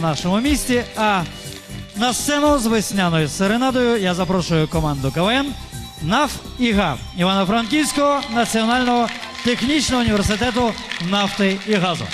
нашому місті. А на сцену з весняною серенадою я запрошую команду КВН НАФ ГАВ Івано-Франківського національного технічного університету нафти і газу.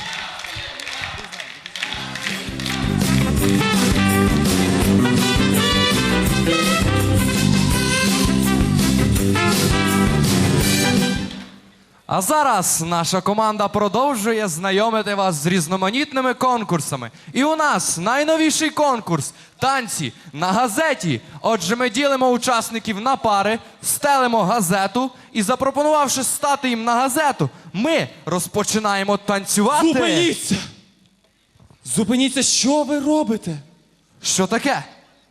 А зараз наша команда продовжує знайомити вас з різноманітними конкурсами. І у нас найновіший конкурс танці на газеті. Отже, ми ділимо учасників на пари, стелимо газету і, запропонувавши стати їм на газету, ми розпочинаємо танцювати. Зупиніться! Зупиніться, що ви робите? Що таке?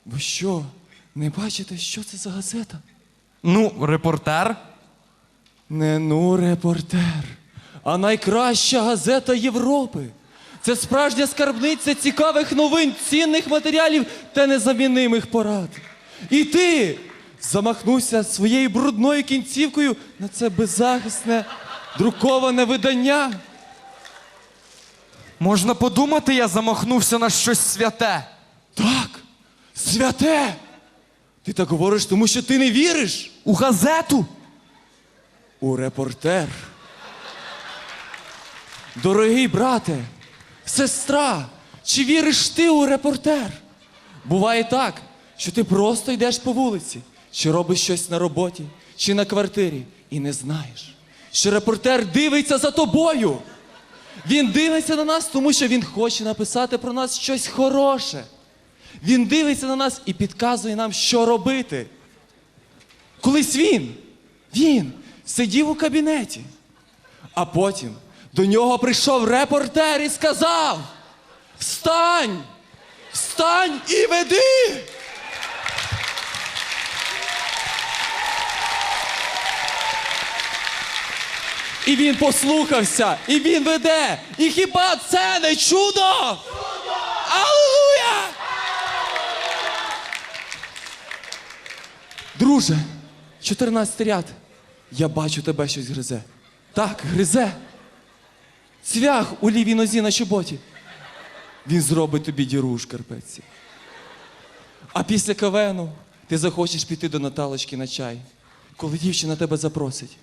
Ви що, не бачите, що це за газета? Ну, репортер. Не ну, репортер, а найкраща газета Європи. Це справжня скарбниця цікавих новин, цінних матеріалів та незамінимих порад. І ти замахнувся своєю брудною кінцівкою на це беззахисне друковане видання. Можна подумати, я замахнувся на щось святе. Так, святе! Ти так говориш, тому що ти не віриш У газету. У репортер. Дорогий брате, сестра, чи віриш ти у репортер? Буває так, що ти просто йдеш по вулиці, чи робиш щось на роботі, чи на квартирі, і не знаєш, що репортер дивиться за тобою. Він дивиться на нас, тому що він хоче написати про нас щось хороше. Він дивиться на нас і підказує нам, що робити. Колись він, він сидів у кабінеті, а потім до нього прийшов репортер і сказав: Встань! Встань і веди! І він послухався, і він веде. І хіба це не чудо? Чудо! Аллилуйя! Друже, 14 ряд. Я бачу тебе щось гризе. Так, гризе. Цвях у лівій нозі на чоботі. Він зробить тобі діру у шкарпетці. А після кавену ти захочеш піти до Наталочки на чай, коли дівчина тебе запросить.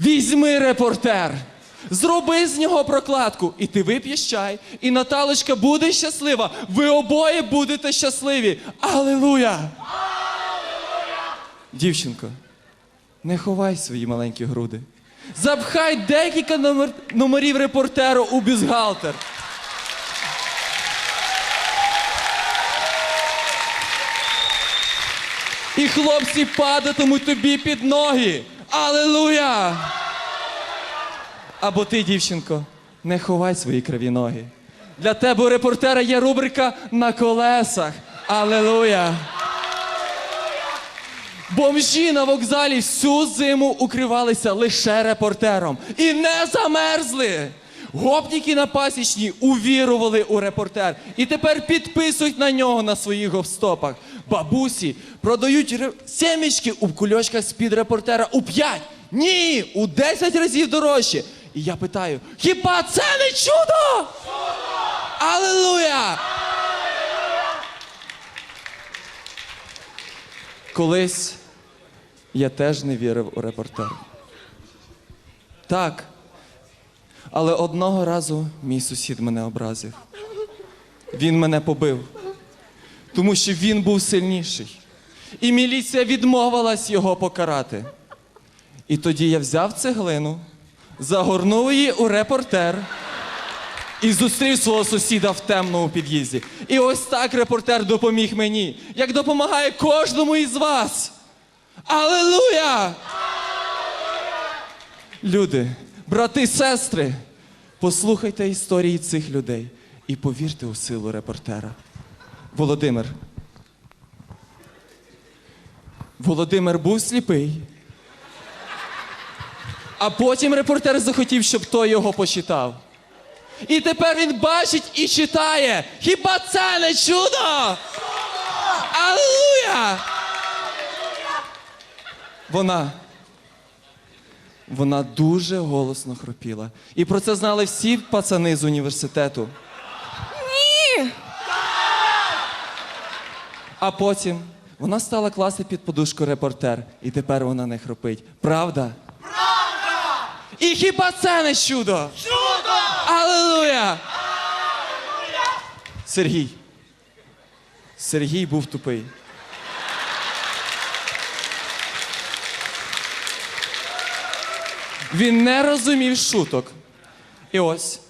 Візьми репортер, зроби з нього прокладку, і ти вип'єш чай, і Наталочка буде щаслива. Ви обоє будете щасливі. Алілуя! Дівчинко, не ховай свої маленькі груди. Запхай декілька номер... номерів репортеру у бюстгальтер. І хлопці падатимуть тобі під ноги. Алілуя! Або ти, дівчинко, не ховай свої криві ноги. Для тебе у репортера є рубрика на колесах. Алілуя! Бомжі на вокзалі всю зиму укривалися лише репортером і не замерзли. Гопніки на пасічні увірували у репортер і тепер підписують на нього на своїх гофстопах. Бабусі продають ре- семечки у кульочках з-під репортера у 5, ні, у 10 разів дорожче. І я питаю: хіба це не чудо? Алілуя! Колись я теж не вірив у репортер. Так. Але одного разу мій сусід мене образив. Він мене побив, тому що він був сильніший. І міліція відмовилась його покарати. І тоді я взяв цеглину, загорнув її у репортер і зустрів свого сусіда в темному під'їзді. І ось так репортер допоміг мені, як допомагає кожному із вас. Алілуя! Люди, брати, сестри, послухайте історії цих людей і повірте у силу репортера. Володимир. Володимир був сліпий. А потім репортер захотів, щоб той його почитав. І тепер він бачить і читає. Хіба це не чудо? Аллилуйя! Вона. Вона дуже голосно хропіла. І про це знали всі пацани з університету. Ні! А потім вона стала класти під подушку репортер, і тепер вона не хропить. Правда? Правда! І хіба це не чудо? Чудо! Алілуя! Сергій. Сергій був тупий. Він не розумів шуток. І ось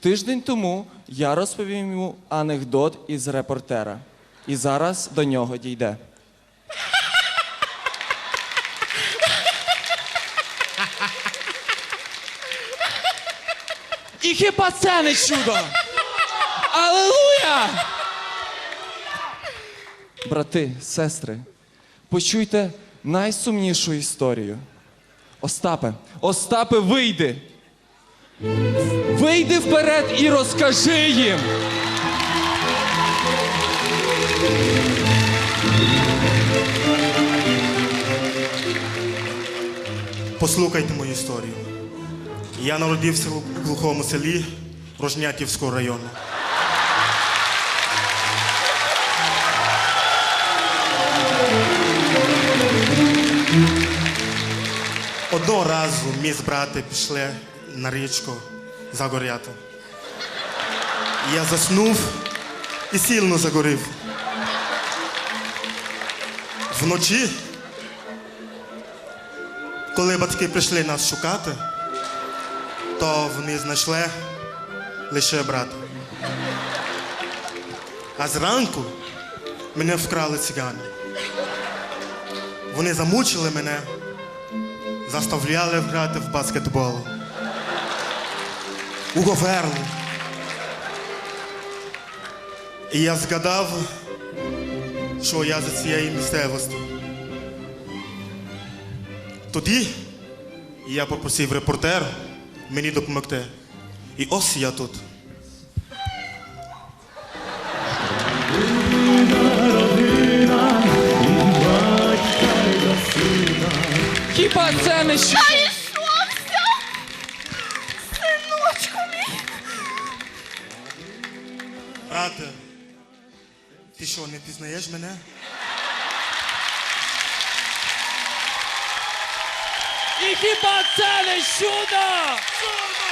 тиждень тому я розповів йому анекдот із репортера. І зараз до нього дійде. І хіба це не чудо? Алелуя! Брати, сестри, почуйте найсумнішу історію. Остапе, Остапе, вийди! Вийди вперед і розкажи їм! Послухайте мою історію. Я народився в глухому селі Рожнятівського району. Одного разу ми з брати пішли на річку загоряти. Я заснув і сильно загорів. Вночі коли батьки прийшли нас шукати, то вони знайшли лише брата. А зранку мене вкрали цигани. Вони замучили мене, заставляли грати в баскетбол. У Говерлу. І я згадав, що я за цією місцевістю. Тоді я попросив репортера мені допомогти. І ось я тут. Хіба це не чудо? Хіба це не чудо? Алілуя!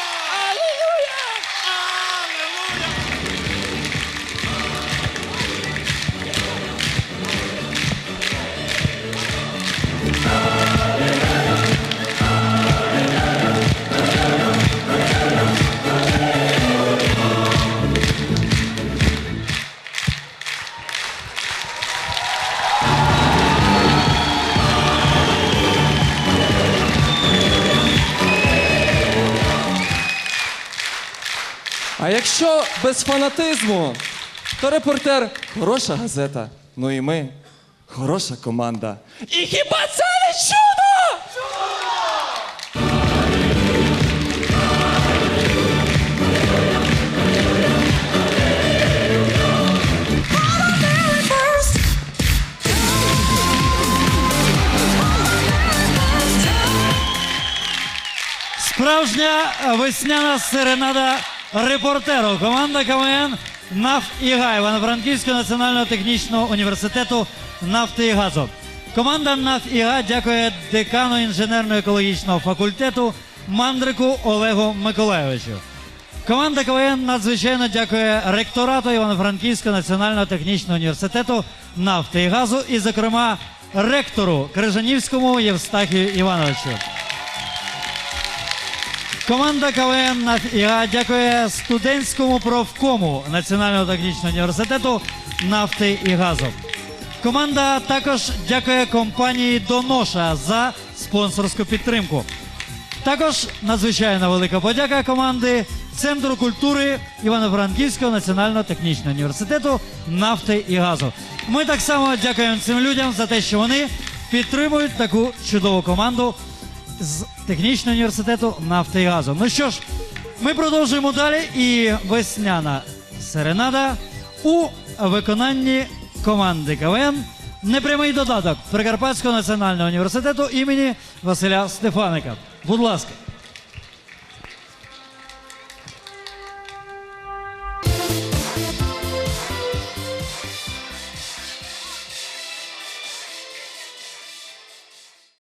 А якщо без фанатизму, то репортер хороша газета. Ну і ми хороша команда. І хіба це не чудо? Справжня весняна серенада репортеру. Команда КВН НАФ ІГА Івано-Франківського національного технічного університету нафти і газу. Команда НАФ ІГА дякує декану інженерно-екологічного факультету Мандрику Олегу Миколайовичу. Команда КВН надзвичайно дякує ректорату Івано-Франківського національного технічного університету нафти і газу і, зокрема, ректору Крижанівському Євстахію Івановичу. Команда КВН дякує студентському профкому Національного технічного університету нафти і газу. Команда також дякує компанії Доноша за спонсорську підтримку. Також надзвичайно велика подяка команди Центру культури Івано-Франківського національного технічного університету нафти і газу. Ми так само дякуємо цим людям за те, що вони підтримують таку чудову команду з технічного університету нафти і газу. Ну що ж, ми продовжуємо далі. І весняна серенада у виконанні команди КВН. Непрямий додаток Прикарпатського національного університету імені Василя Стефаника. Будь ласка.